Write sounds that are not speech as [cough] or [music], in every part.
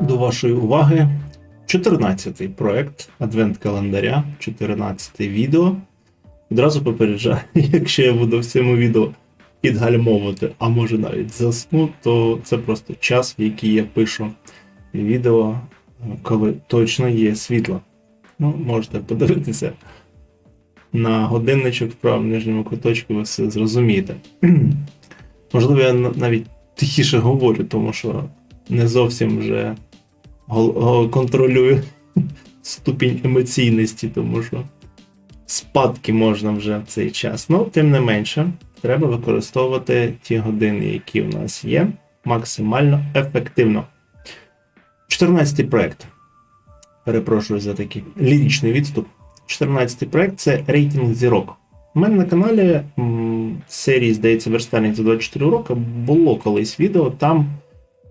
До вашої уваги 14-й проект Адвент календаря, 14-те відео. Відразу попереджаю, [laughs] якщо я буду в цьому відео підгальмовувати, а може навіть засну, то це просто час, в який я пишу відео, коли точно є світло. Ну, можете подивитися на годинничок в правому нижньому куточку, ви все зрозумієте. [clears throat] Можливо, я навіть тихіше говорю, тому що не зовсім вже контролюю [laughs] ступінь емоційності, тому що спадки можна вже в цей час. Ну, тим не менше, треба використовувати ті години, які в нас є, максимально ефективно. 14-й проект. Перепрошую за такий ліричний відступ. 14-й проект це рейтинг зірок. У мене на каналі в серії, здається, верстальник за 24 роки було колись відео. Там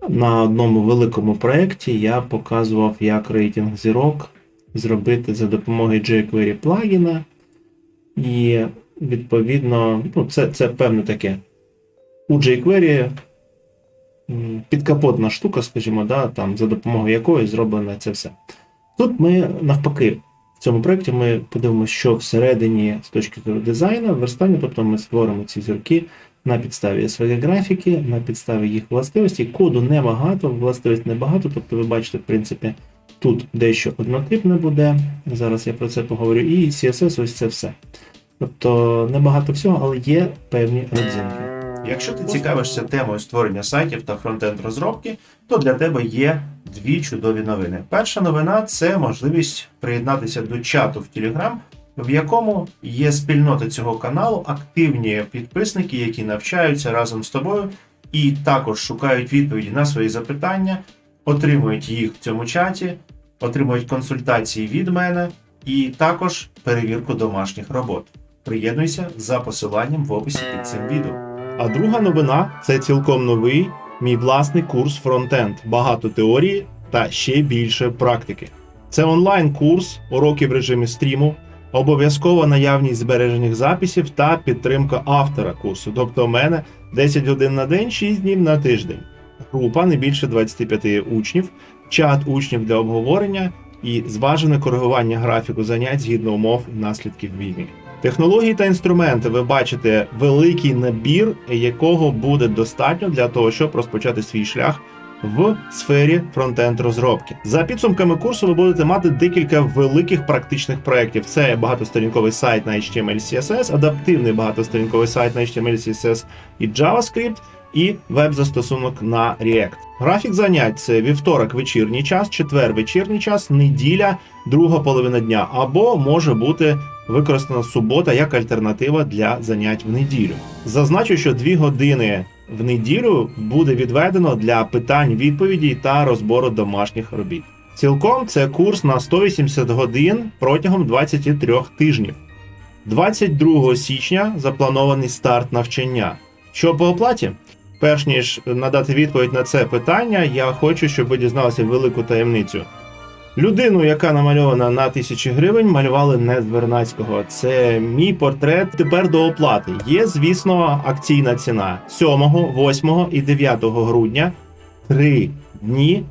на одному великому проєкті я показував, як рейтинг зірок зробити за допомогою jQuery плагіна. І відповідно, ну, це, це певне таке. У jQuery підкапотна штука, скажімо, да, там, за допомогою якої зроблено це все. Тут ми навпаки. В цьому проєкті ми подивимося, що всередині з точки зору дизайну, верстання, тобто ми створимо ці зірки на підставі своєї графіки, на підставі їх властивостей. Коду небагато, властивість небагато, тобто ви бачите, в принципі, тут дещо однотипне буде. Зараз я про це поговорю. І CSS, ось це все. Тобто небагато всього, але є певні родзинки. Якщо ти цікавишся темою створення сайтів та фронтенд розробки, то для тебе є дві чудові новини. Перша новина це можливість приєднатися до чату в Telegram, в якому є спільнота цього каналу, активні підписники, які навчаються разом з тобою і також шукають відповіді на свої запитання, отримують їх в цьому чаті, отримують консультації від мене і також перевірку домашніх робот. Приєднуйся за посиланням в описі під цим відео. А друга новина це цілком новий мій власний курс фронтенд. Багато теорії та ще більше практики. Це онлайн-курс, уроки в режимі стріму, обов'язкова наявність збережених записів та підтримка автора курсу. Тобто, у мене 10 годин на день, 6 днів на тиждень. Група не більше 25 учнів, чат учнів для обговорення і зважене коригування графіку занять згідно умов і наслідків війни. Технології та інструменти ви бачите великий набір, якого буде достатньо для того, щоб розпочати свій шлях в сфері фронтенд розробки. За підсумками курсу ви будете мати декілька великих практичних проєктів. Це багатосторінковий сайт на HTML CSS, адаптивний багатосторінковий сайт на HTML CSS і JavaScript, і веб-застосунок на React. Графік занять це вівторок вечірній час, четвер вечірній час, неділя, друга половина дня, або може бути використана субота як альтернатива для занять в неділю. Зазначу, що дві години в неділю буде відведено для питань, відповідей та розбору домашніх робіт. Цілком це курс на 180 годин протягом 23 тижнів. 22 січня запланований старт навчання. Що по оплаті? Перш ніж надати відповідь на це питання, я хочу, щоб ви дізналися велику таємницю. Людину, яка намальована на тисячі гривень, малювали не з Вернацького. Це мій портрет тепер до оплати. Є, звісно, акційна ціна 7, 8 і 9 грудня. Три дні.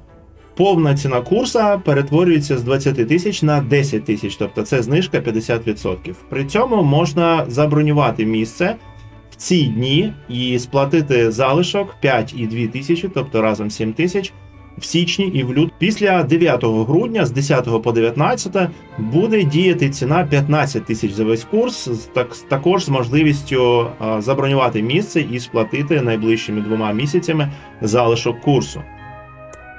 Повна ціна курса перетворюється з 20 тисяч на 10 тисяч, тобто це знижка 50%. При цьому можна забронювати місце в ці дні і сплатити залишок 5,2 тисячі, тобто разом 7 тисяч в січні і в лют. Після 9 грудня з 10 по 19 буде діяти ціна 15 тисяч за весь курс, так, також з можливістю забронювати місце і сплатити найближчими двома місяцями залишок курсу.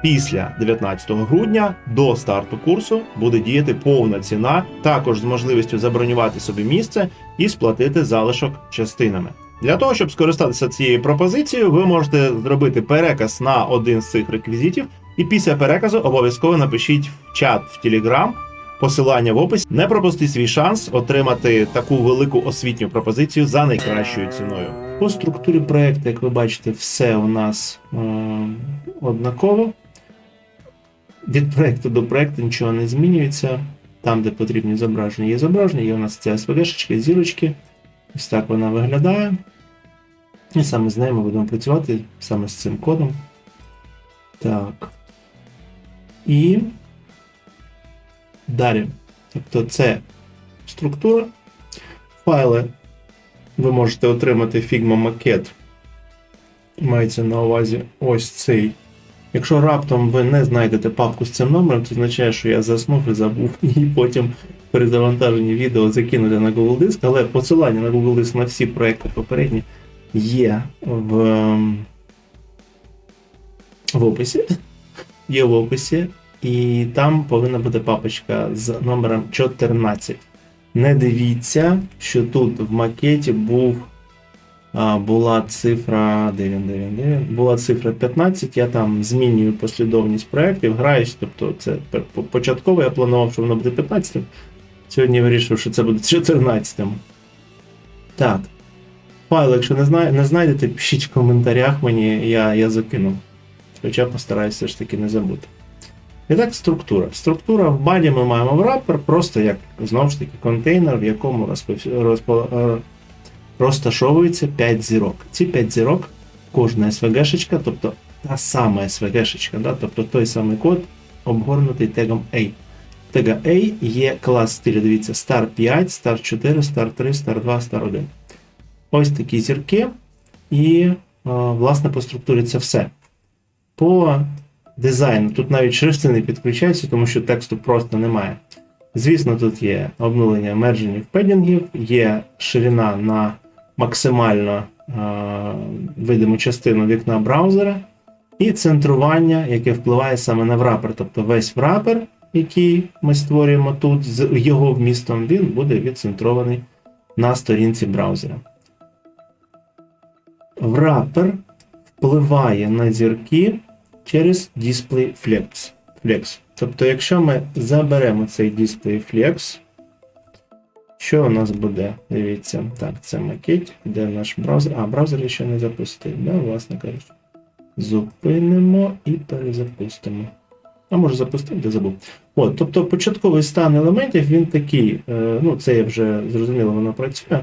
Після 19 грудня до старту курсу буде діяти повна ціна, також з можливістю забронювати собі місце і сплатити залишок частинами. Для того, щоб скористатися цією пропозицією, ви можете зробити переказ на один з цих реквізитів І після переказу обов'язково напишіть в чат в Telegram, посилання в описі. Не пропустіть свій шанс отримати таку велику освітню пропозицію за найкращою ціною. По структурі проекту, як ви бачите, все у нас е- однаково. Від проекту до проекту нічого не змінюється. Там, де потрібні зображення, є зображення, є у нас ця SVG-шечка, зірочки. Ось так вона виглядає. І саме з нею ми будемо працювати саме з цим кодом. Так. І далі. Тобто це структура. Файли ви можете отримати Figma макет. Мається на увазі ось цей. Якщо раптом ви не знайдете папку з цим номером, це означає, що я заснув і забув, [laughs] і потім при завантаженні відео закинути на Google Диск, але посилання на Google Диск на всі проекти попередні є в, ем, в описі. Є в описі, і там повинна бути папочка з номером 14. Не дивіться, що тут в макеті був, була цифра. Де він, де він, де він? Була цифра 15, я там змінюю послідовність проєктів, граюсь, тобто це початково я планував, що воно буде 15. Сьогодні вирішив, що це буде 14-м. Так. Файл, якщо не, знай, не знайдете, пишіть в коментарях мені, я, я закину. Хоча постараюся все ж таки не забути. І так, структура. Структура в баді ми маємо врапер, просто як знову ж таки контейнер, в якому розпов... розпо... е, розташовується 5 зірок. Ці 5 зірок, кожна SVG-шечка, тобто та сама SVG-шечка, да? тобто той самий код, обгорнутий тегом A. Тега A є клас стилю, дивіться, star 5, star 4, star 3, star 2, star 1. Ось такі зірки. І, власне, по структурі це все. По дизайну тут навіть шрифти не підключаються, тому що тексту просто немає. Звісно, тут є обнулення мерженів педінгів, є ширина на максимально е, видиму частину вікна браузера, і центрування, яке впливає саме на врапер. Тобто весь врапер, який ми створюємо тут, з його вмістом, він буде відцентрований на сторінці браузера. Wrapper впливає на зірки через Display Flex. Flex. Тобто, якщо ми заберемо цей Display Flex, що у нас буде? Дивіться, так, це макет, де наш браузер. А, браузер ще не запустив, да, власне кажучи. Зупинимо і перезапустимо. А може запустив, де забув. От, тобто початковий стан елементів він такий. Е, ну, це я вже зрозуміло, воно працює.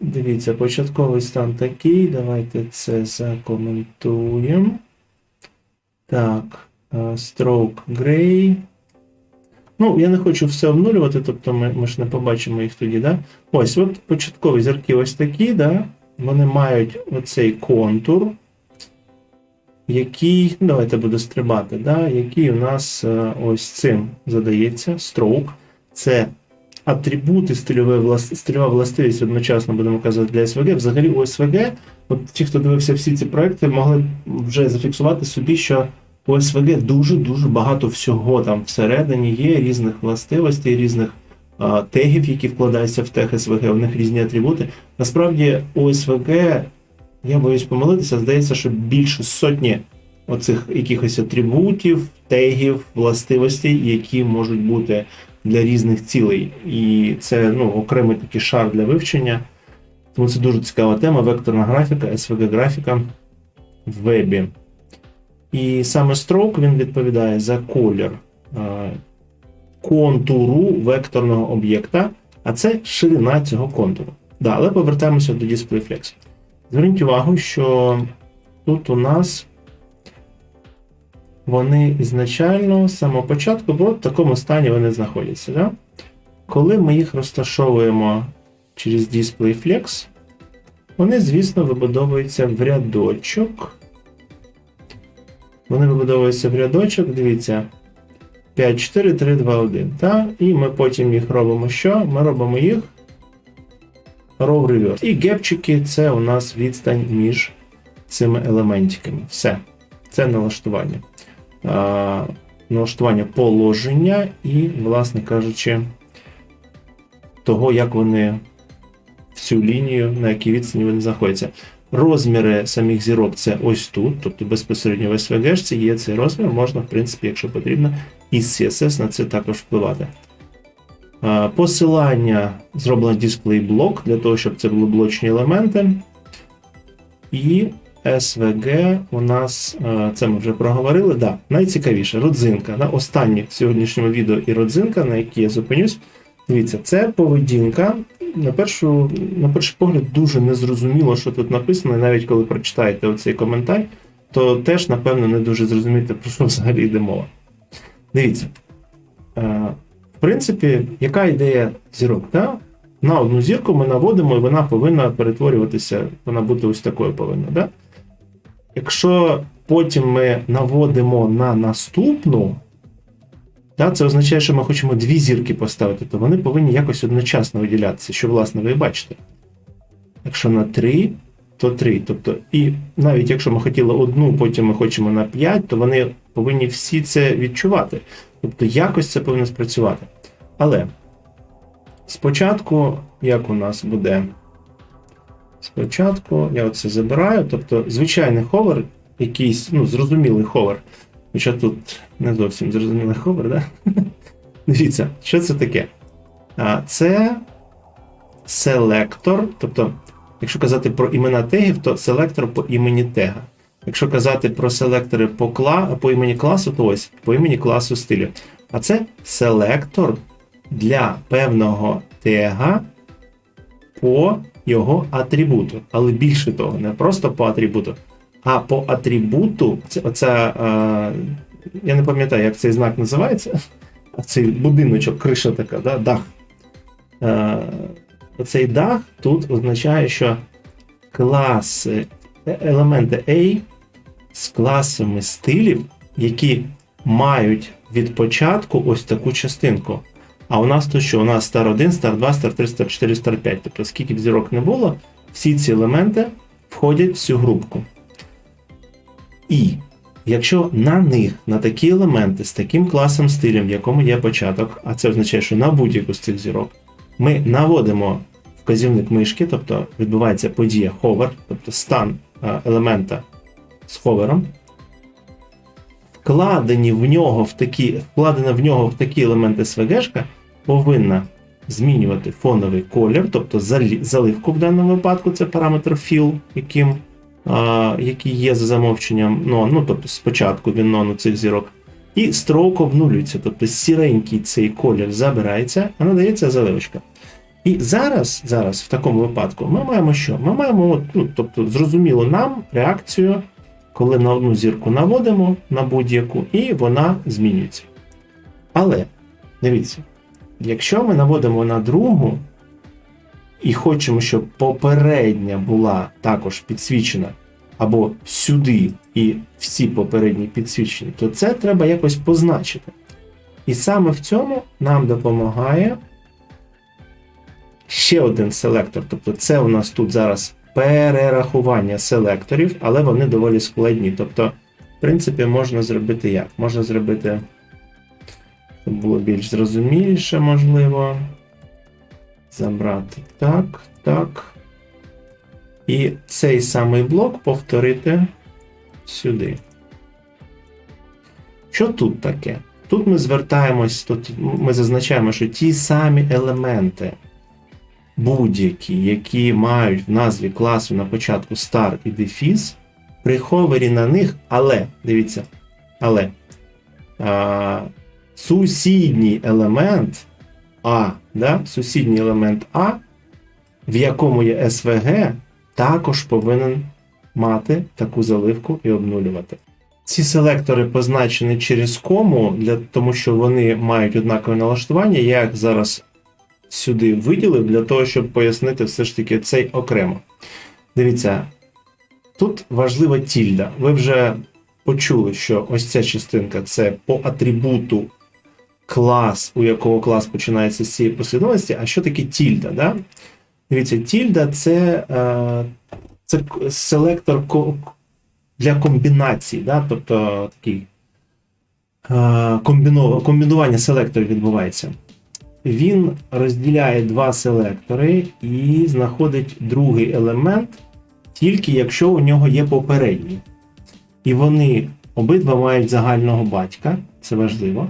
Дивіться, початковий стан такий. Давайте це закоментуємо. Так, е, stroke gray. Ну, я не хочу все обнулювати, тобто ми, ми ж не побачимо їх тоді, да? Ось, от початкові зірки ось такі, да? Вони мають оцей контур, який, [laughs] давайте буду стрибати, да? який у нас е, ось цим задається, stroke. Це атрибути стильової влас... стильова властивість одночасно будемо казати для SVG. Взагалі у SVG, от ті, хто дивився всі ці проекти, могли вже зафіксувати собі, що у SVG дуже-дуже багато всього там всередині є різних властивостей, різних тегів, які вкладаються в тег SVG, у них різні атрибути. Насправді у SVG, я боюсь помилитися, здається, що більше сотні оцих якихось атрибутів, тегів, властивостей, які можуть бути для різних цілей. І це ну, окремий такий шар для вивчення. Тому це дуже цікава тема. Векторна графіка, SVG графіка в вебі. І саме stroke він відповідає за колір контуру векторного об'єкта, а це ширина цього контуру. Да, але повертаємося до DisplayFlex. Зверніть увагу, що тут у нас вони ізначально з самого початку бо в такому стані вони знаходяться. Да? Коли ми їх розташовуємо через DisplayFlex, вони, звісно, вибудовуються в рядочок. Вони вибудовуються в рядочок, дивіться. 5, 4, 3, 2, 1. Та? І ми потім їх робимо що? Ми робимо їх row reverse. І гепчики це у нас відстань між цими елементиками. Все. Це налаштування. А, налаштування положення і, власне кажучи, того, як вони в цю лінію, на якій відстані вони знаходяться. Розміри самих зірок це ось тут, тобто безпосередньо в SVG є цей розмір, можна, в принципі, якщо потрібно, із CSS на це також впливати. Посилання зроблено дисплей блок для того, щоб це були блочні елементи. І SVG у нас, це ми вже проговорили. Да, найцікавіше родзинка. На останніх в сьогоднішньому відео і родзинка, на якій я зупинюсь. Дивіться, це поведінка. На першу, на перший погляд, дуже незрозуміло, що тут написано, і навіть коли прочитаєте оцей коментар, то теж, напевно, не дуже зрозумієте, про що взагалі йде мова. Дивіться. Принципі, яка ідея зірок? Да? На одну зірку ми наводимо, і вона повинна перетворюватися, вона бути ось такою повинна. Да? Якщо потім ми наводимо на наступну, да, це означає, що ми хочемо дві зірки поставити, то вони повинні якось одночасно виділятися, що, власне, ви бачите. Якщо на 3, то 3. Тобто, і навіть якщо ми хотіли одну, потім ми хочемо на 5, то вони повинні всі це відчувати. Тобто якось це повинно спрацювати. Але спочатку, як у нас буде? Спочатку я оце забираю, тобто звичайний ховер, якийсь, ну, зрозумілий ховер. Хоча тут не зовсім зрозумілий ховер, да? [laughs] Дивіться, що це таке? А, Це селектор, тобто, якщо казати про імена тегів, то селектор по імені тега. Якщо казати про селектори по, кла... по імені класу, то ось по імені класу стилю. А це селектор для певного тега по його атрибуту. Але більше того, не просто по атрибуту, а по атрибуту, оця, е, я не пам'ятаю, як цей знак називається. Цей будиночок, криша така, да, дах. Е, оцей дах тут означає, що класи, е- елементи A з класами стилів, які мають від початку ось таку частинку. А у нас то що? У нас star 1, star 2, star 3, star 4, star 5. Тобто, скільки б зірок не було, всі ці елементи входять в цю групку. І якщо на них, на такі елементи з таким класом стилем, в якому є початок, а це означає, що на будь-яку з цих зірок, ми наводимо вказівник мишки, тобто відбувається подія hover, тобто стан е, елемента з ховером, вкладені в нього в такі, вкладена в нього в такі елементи SVG повинна змінювати фоновий колір, тобто заливку в даному випадку, це параметр fill, яким, а, який є за замовченням non, ну тобто спочатку він non у цих зірок. І stroke обнулюється, тобто сіренький цей колір забирається, а надається заливочка. І зараз, зараз, в такому випадку, ми маємо що? Ми маємо, от, ну, тобто, зрозуміло нам реакцію, коли на одну зірку наводимо на будь-яку, і вона змінюється. Але дивіться, якщо ми наводимо на другу і хочемо, щоб попередня була також підсвічена, або сюди і всі попередні підсвічені, то це треба якось позначити. І саме в цьому нам допомагає ще один селектор. Тобто, це у нас тут зараз перерахування селекторів, але вони доволі складні. Тобто, в принципі, можна зробити як? Можна зробити, щоб було більш зрозуміліше, можливо. Забрати так, так. І цей самий блок повторити сюди. Що тут таке? Тут ми звертаємось, тут ми зазначаємо, що ті самі елементи, будь-які, які мають в назві класу на початку star і дефіс, при ховері на них, але, дивіться, але а, сусідній елемент А, да, сусідній елемент А, в якому є SVG, також повинен мати таку заливку і обнулювати. Ці селектори позначені через кому, для, тому що вони мають однакове налаштування. Я їх зараз сюди виділив для того, щоб пояснити все ж таки цей окремо. Дивіться, тут важлива тільда. Ви вже почули, що ось ця частинка це по атрибуту клас, у якого клас починається з цієї послідовності. А що таке тільда? Да? Дивіться, тільда це, е, це селектор для комбінацій, да? тобто такий е, комбінування селекторів відбувається. Він розділяє два селектори і знаходить другий елемент тільки якщо у нього є попередній. І вони обидва мають загального батька, це важливо.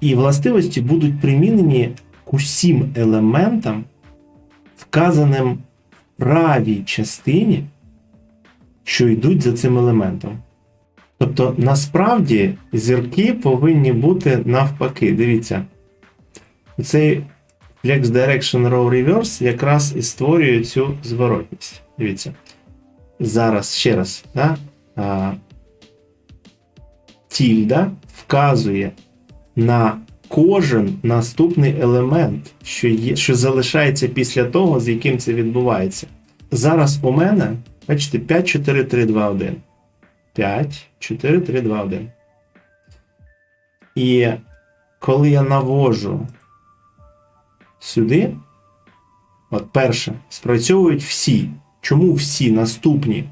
І властивості будуть примінені к усім елементам, вказаним в правій частині, що йдуть за цим елементом. Тобто, насправді зірки повинні бути навпаки. Дивіться, цей Flex Direction Row Reverse якраз і створює цю зворотність. Дивіться. Зараз ще раз. Да? А, тільда вказує на кожен наступний елемент, що, є, що залишається після того, з яким це відбувається. Зараз у мене, бачите, 5, 4, 3, 2, 1. 5, 4, 3, 2, 1. І коли я навожу сюди, от перше, спрацьовують всі. Чому всі наступні?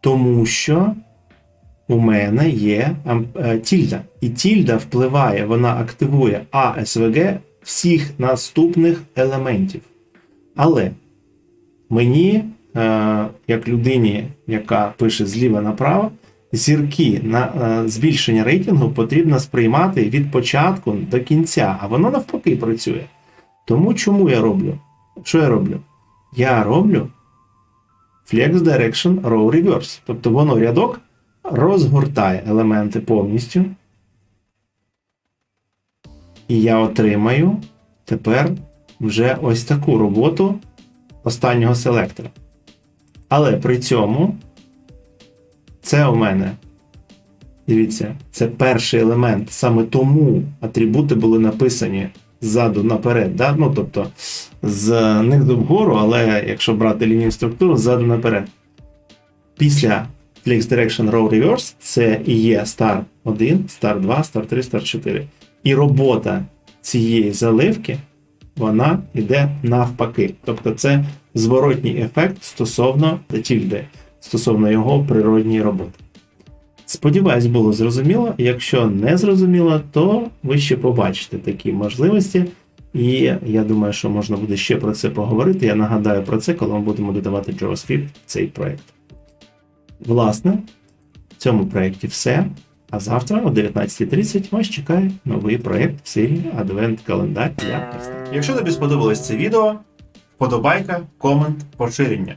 Тому що у мене є е, тільда. І тільда впливає, вона активує АСВГ всіх наступних елементів. Але мені, е, як людині, яка пише зліва направо, зірки на е, збільшення рейтингу потрібно сприймати від початку до кінця, а воно навпаки працює. Тому чому я роблю? Що я роблю? Я роблю Flex Direction Row Reverse. Тобто воно рядок розгортає елементи повністю. І я отримаю тепер вже ось таку роботу останнього селектора. Але при цьому це у мене. Дивіться, це перший елемент. Саме тому атрибути були написані ззаду наперед. Да? Ну, тобто з низу вгору, але якщо брати лінію структуру, ззаду наперед. Після Flex Direction Row Reverse це і є Star 1, Star 2, Star 3, Star 4. І робота цієї заливки вона йде навпаки. Тобто це зворотній ефект стосовно тільди, стосовно його природньої роботи. Сподіваюсь, було зрозуміло. Якщо не зрозуміло, то ви ще побачите такі можливості. І я думаю, що можна буде ще про це поговорити. Я нагадаю про це, коли ми будемо додавати JavaScript в цей проект. Власне, в цьому проєкті все. А завтра о 19.30 вас чекає новий проєкт в серії Advent Календар для. Якщо тобі сподобалось це відео, вподобайка, комент, поширення.